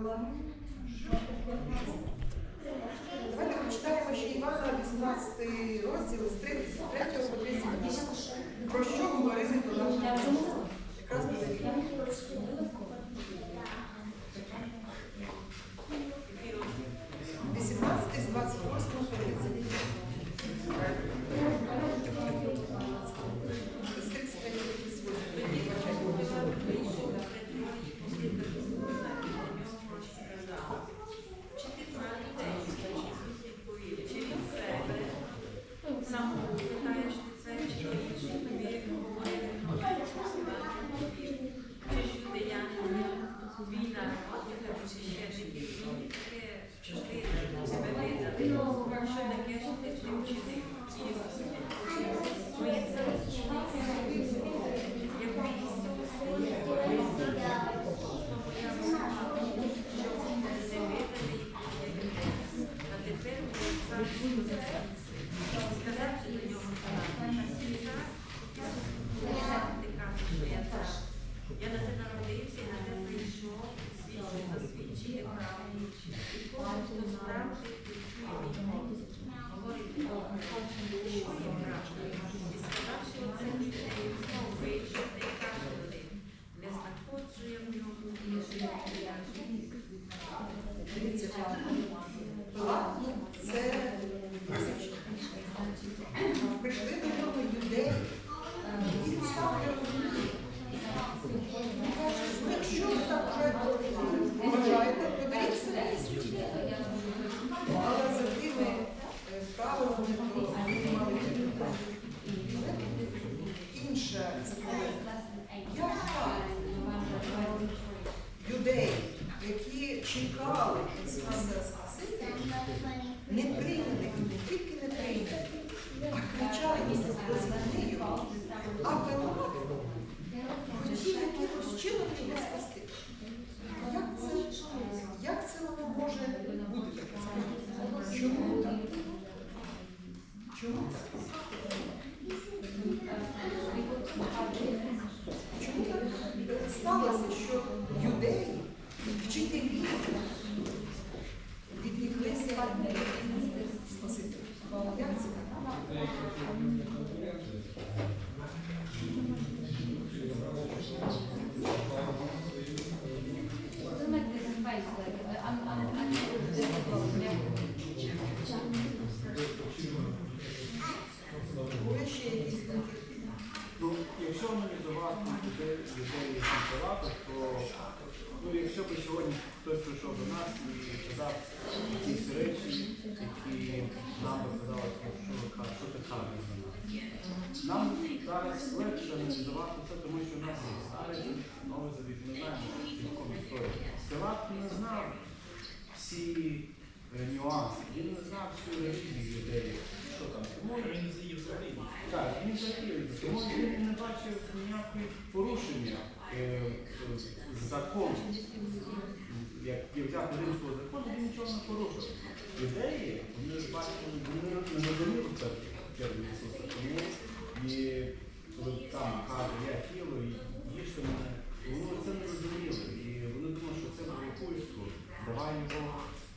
Микола. Давайте прочитаємо ще Івана 18 розділ з 3 по 30. Про що говорили до нас? Якраз буде відео. 18 з 28 по 30. З 35 по 38. Чи ти знаєш людей, чи Ісус відповів, чи від себе сам питаєш ти це, чи інші тобі говорили, ну, чи ж юдеяни, твій народ, яка священники, і таке, що ти себе видали, що таке, що ти ти вчинив, Ісус. Твоє серце, як Ісус, а тепер сказати до нього ти кажеш, що я так. Я на це народився, і на те прийшов, свідчу засвідчує правду. І кожен, хто справді відчує мій говорить, що є правда. І сказавши оце юдею, знову вийшов та й каже до них, не знаходжу я в ньому і живу я Пилат – це. Прийшли до юдеї, і він сам не розуміє. Він каже, ну якщо ви так вважаєте, собі. Але за тими е, правилами, мали інше законодавство. Як так? Юдеї, які чекали Ісуса Спасителя, не прийняли і не тільки не прийняли, а кричалися з землею, а Пилат хотів якимось чином його спасти. Як це, як це воно може бути таке? Чому так? Чому так? Чому так сталося, що юдеї, 你确定你 легше це, тому що в нас є старий новий завіт, ми знаємо цілком історію. Не знав всі е, нюанси, він не знав всю релігію людей, що там. Тому він так, він. Тому він не бачив ніякої порушення е, закону. Як є взяти римського закону, він нічого не порушив. Ідеї, вони ж бачили, вони не розуміли це Ісуса. Тому і коли там каже, я тіло, і їжте мене, вони це не розуміли. І вони думали, що це провокуєтство, давай його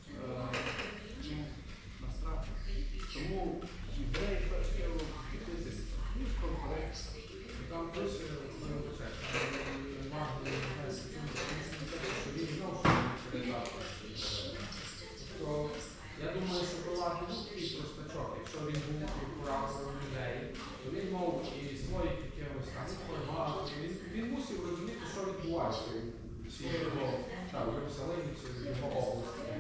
е, ну, на страх. Тому ідеї перше якийсь ніж конференція. Там пише, ну, це, Магда, що він знав, що він передав. То я думаю, що Пилат не був такий простачок. Якщо він був прокуратором людей, то він мав і свої якихось там інформацію. Він, він мусив розуміти, що відбувається у всій його там, в Єрусалимі чи в його області.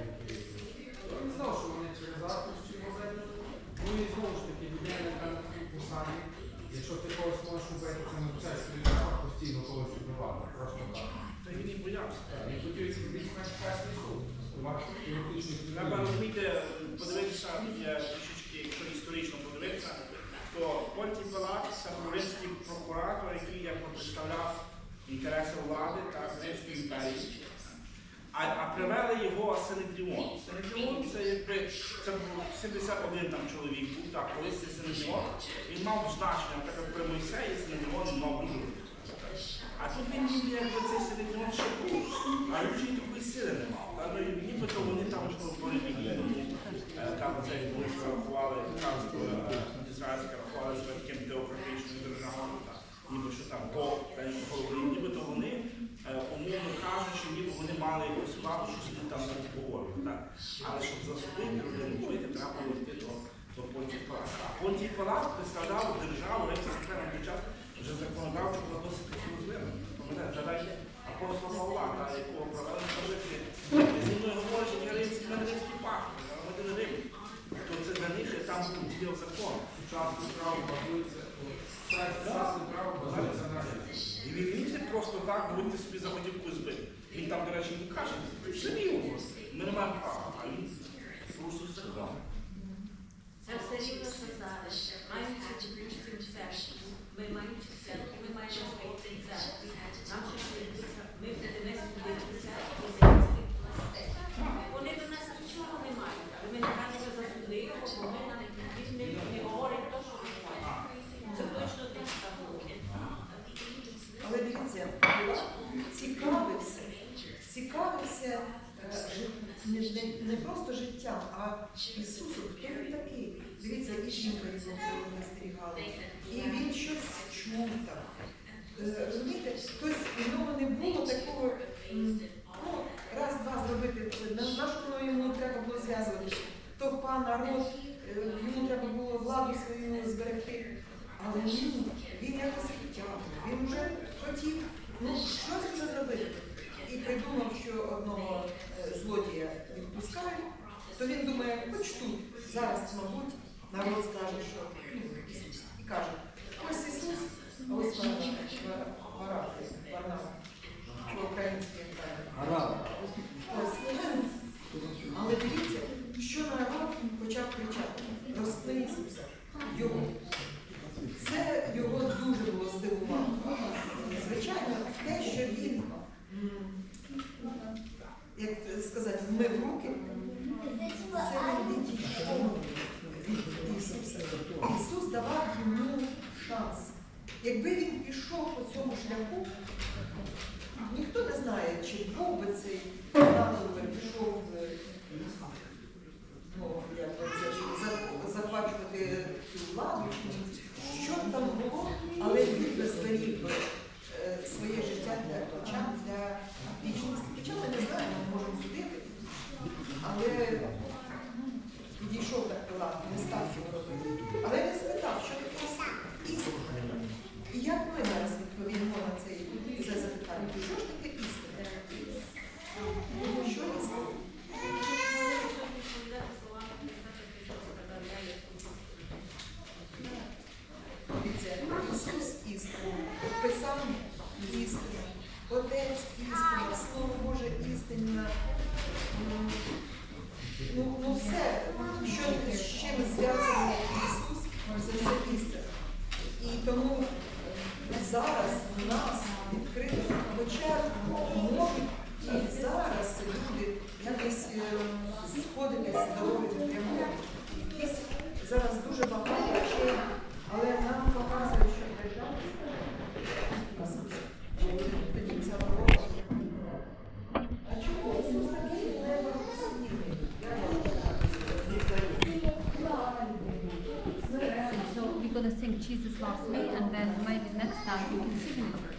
То він знав, що вони через захист його ведуть. Ну і знову ж таки, людина, яка на такій посаді, якщо ти когось можеш убити, це не означає, що він мав постійно когось. Просто так. Та він і боявся. Так, Він хотів перший суд. Мати юридичний Треба розуміти, подивитися, я трішечки, історично подивитися, то Понтій Пилат це був римський прокуратор, який як представляв інтереси влади та Римської імперії. А, а привели його Синедріон. Синедріон це якби це був 71 там чоловік був, так, колись це Синедріон. Він мав значення, наприклад, при Мойсеї Синедріон він мав дуже. А тут він їм якби цей силикон ще був. Ну, а ручі такої сили немає. Ну, нібито вони там порівняні. Там цей були, рахували, там е, ізраїльська рахували з таким теократичним державою, ніби що там до голови, нібито вони, е, умовно кажучи, ніби вони мали якусь владу, що сидить там на обговорювали. Але щоб засудити людину, ну, вбити, треба було йти до Понтій Палат. А Понтій Палат представляв державу, як це, наприклад, під час вже законодавчо була досить можливо. Пам'ятаєте, згадайте апостола Павла, якого провели. Ти зі мною говориш, я римський, мене римський ми не Рим. То це для них там був діяв закон. Сучасне право базується, сучасне право базується на І він міг просто так будьте собі за готівку збити. Він там, до речі, не каже, самі у вас, ми не маємо права, а він просто закон. Це все рівно, зараз. Маючи, допустимо, церкву, ми маємо ще ми до нас нічого не але дивіться, цікавився, цікавився е, не, не, просто життям, а Ісусом, хто він такий. Дивіться, і жінка не. І він щось чув там. Е, Розумієте, тобто в нього не було такого, ну, раз-два зробити, на що йому треба було зв'язувати. Товпа, народ, е, йому треба було владу свою зберегти. Але ні, він якось хотів, він вже хотів ну, щось вже зробити. І придумав, що одного е, злодія відпускають, то він думає, хоч тут, зараз, мабуть, народ скаже, що каже, ось Ісус, ось Варнава, Варнава, по-українськи як правильно. Ось. Але дивіться, що народ почав кричати, розпни Ісуса, його. Це його дуже було здивувало. Звичайно, те, що він, м, як сказати, вмив руки, це не відійшов від Ісуса. Ісус давав йому шанс. Якби він пішов по цьому шляху, ніхто не знає, чи був би цей Наполеон пішов е, ну, як би це ж, за- захвачувати цю владу, що там було, але він е, своє життя для хоча для вічності. Хоча ми не знаємо, можемо судити, але підійшов так Пилат, не став цього робити. Але він спитав, що таке істина. І як ми зараз відповімо на це, це запитання? Що ж таке істина? Що істина? Дивіться, Ісус істина, Писання істина, Отець істина, Слово Боже істина. М, Ну, ну все, що з чим зв'язаний Ісус, це все істина. І тому зараз у нас відкрито хоча можуть і зараз люди якось е, сходитись з дороги прямої. Якісь зараз дуже багато речей, але нам показує, що держава тоді ця дорога. А чому Ісус такий не благословений? So we're Jesus Loves Me, and then maybe next time we can it.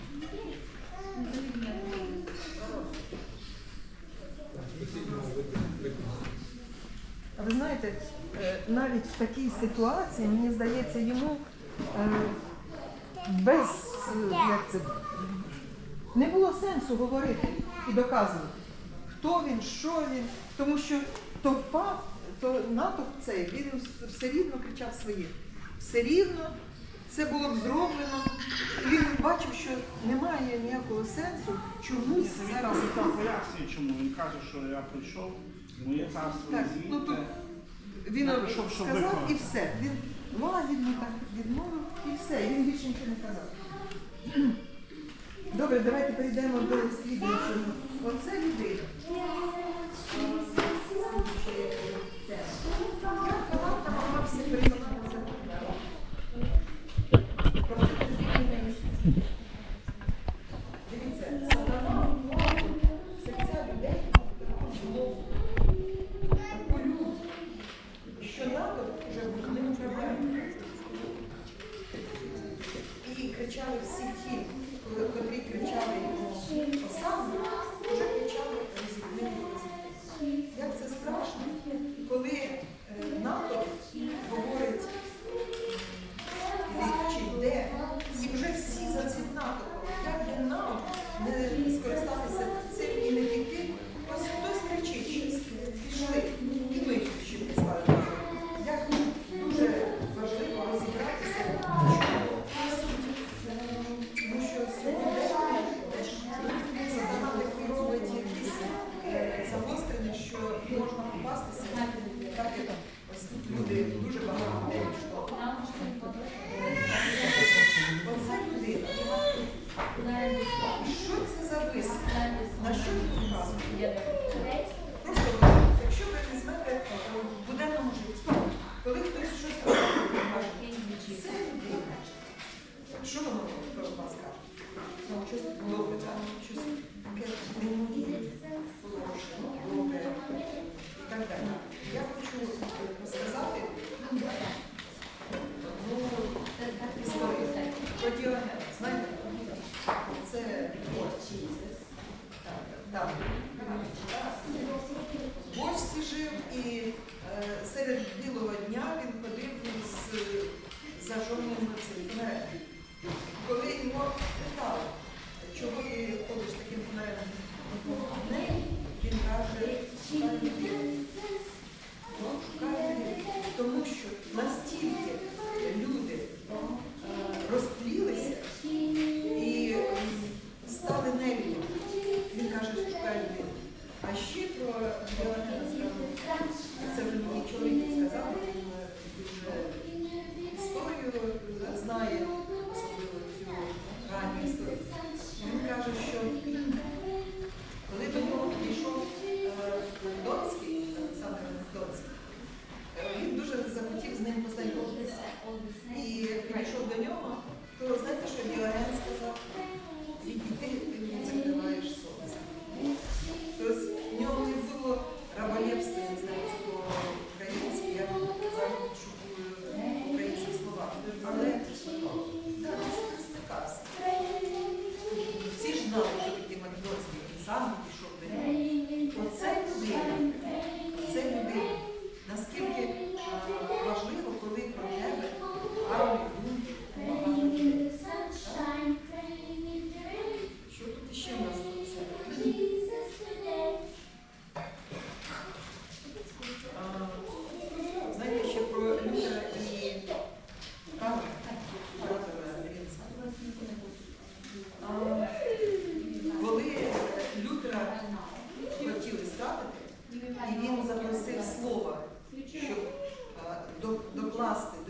А ви знаєте, е, навіть в такій ситуації, мені здається, йому е, без е, як це, не було сенсу говорити і доказувати, хто він, що він, тому що товпа, то натовп цей, він все рівно кричав своє. Все рівно це було б зроблено. І він бачив, що немає ніякого сенсу чомусь зараз. Пояснює, чому він каже, що я прийшов, моє царство Так, не ну тут звідти. він Я прийшов, щоб сказав виконати. і все. Він лагідно так відмовив і все. Він більше нічого не казав. Добре, давайте перейдемо до слідуючого. Оце людина. І кричали всі ті, коли- котрі кричали його посаду, вже кричали покластися, так як ну, люди дуже багато. Так. Бочці жив і е, серед білого дня він ходив із е, зажовним цим. Коли йому вкласти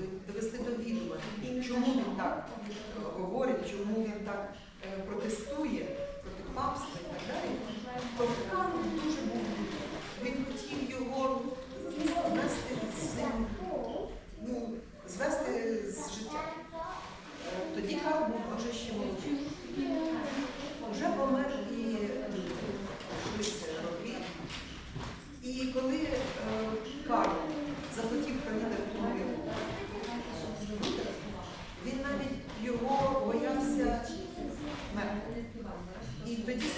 but just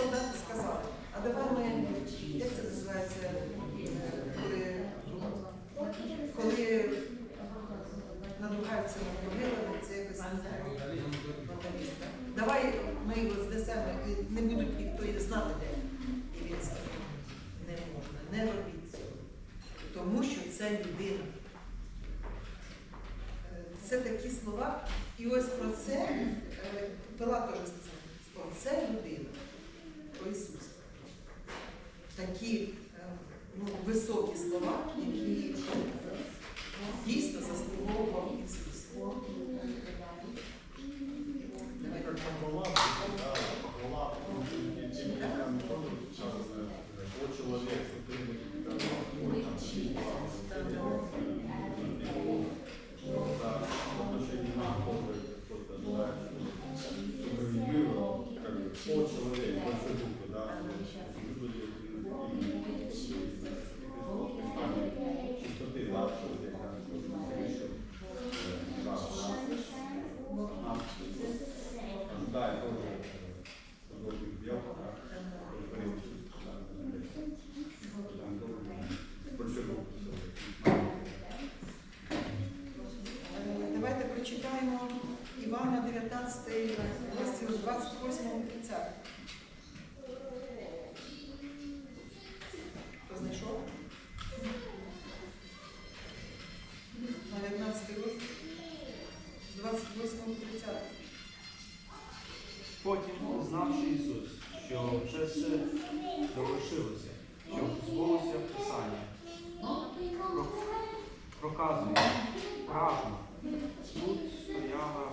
Тут стояла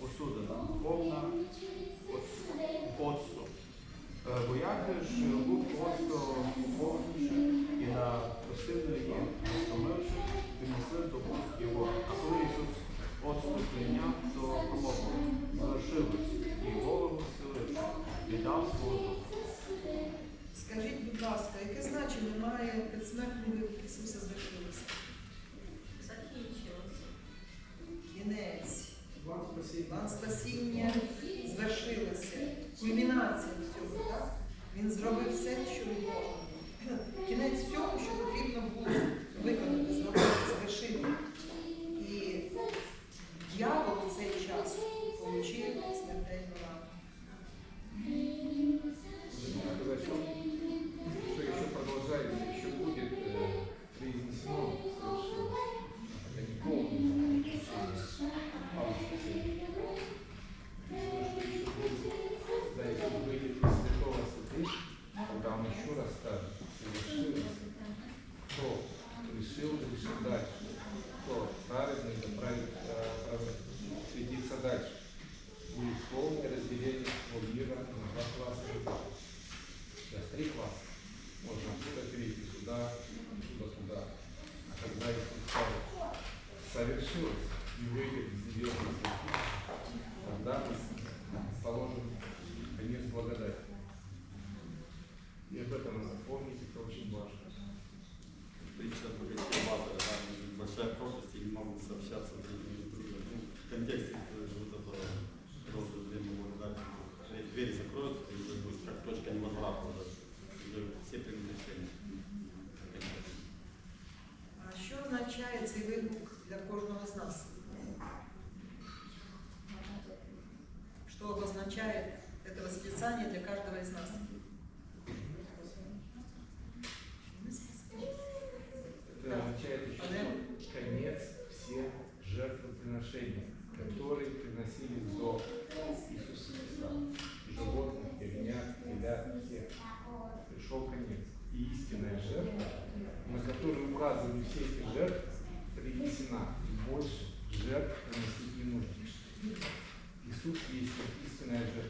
посудина, повна оцту. Е, Бояти ж був просто поповніши і на посильної, стомивши, принесли до його. А коли Ісус оцту прийняв, то помогло, залишилось і голову віддав свого. Скажіть, будь ласка, яке значення має підсмертний вибух Ісуса з кінець. вам спасіння. Спасіння звершилося. Кульмінація всього. так? Він зробив все, що можна. Кінець всього, що потрібно було виконати, зробити, звершити. І дьявол в цей час отримав смертельну рану. Thanks. для кожного. Суспільство і Синеже.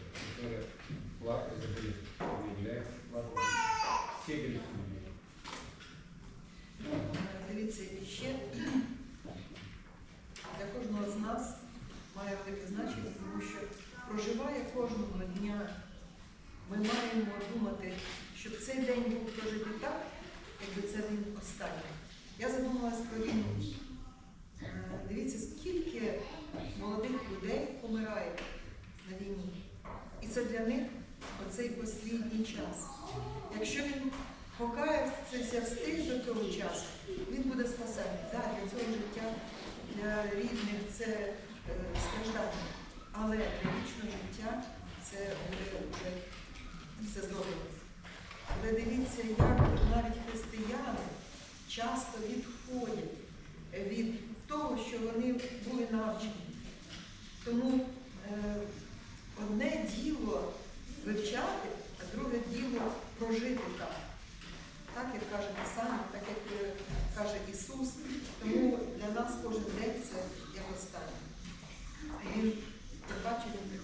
час. Він буде спасати. Так, для цього життя для рідних це е, страждання. Але для вічного життя це буде вже все здорово. Але дивіться, як навіть християни часто відходять від того, що вони були навчені. Тому е, одне діло вивчати, а друге діло прожити так так як каже Писання, так як е, каже Ісус. Тому для нас кожен день це як останній. Він бачить.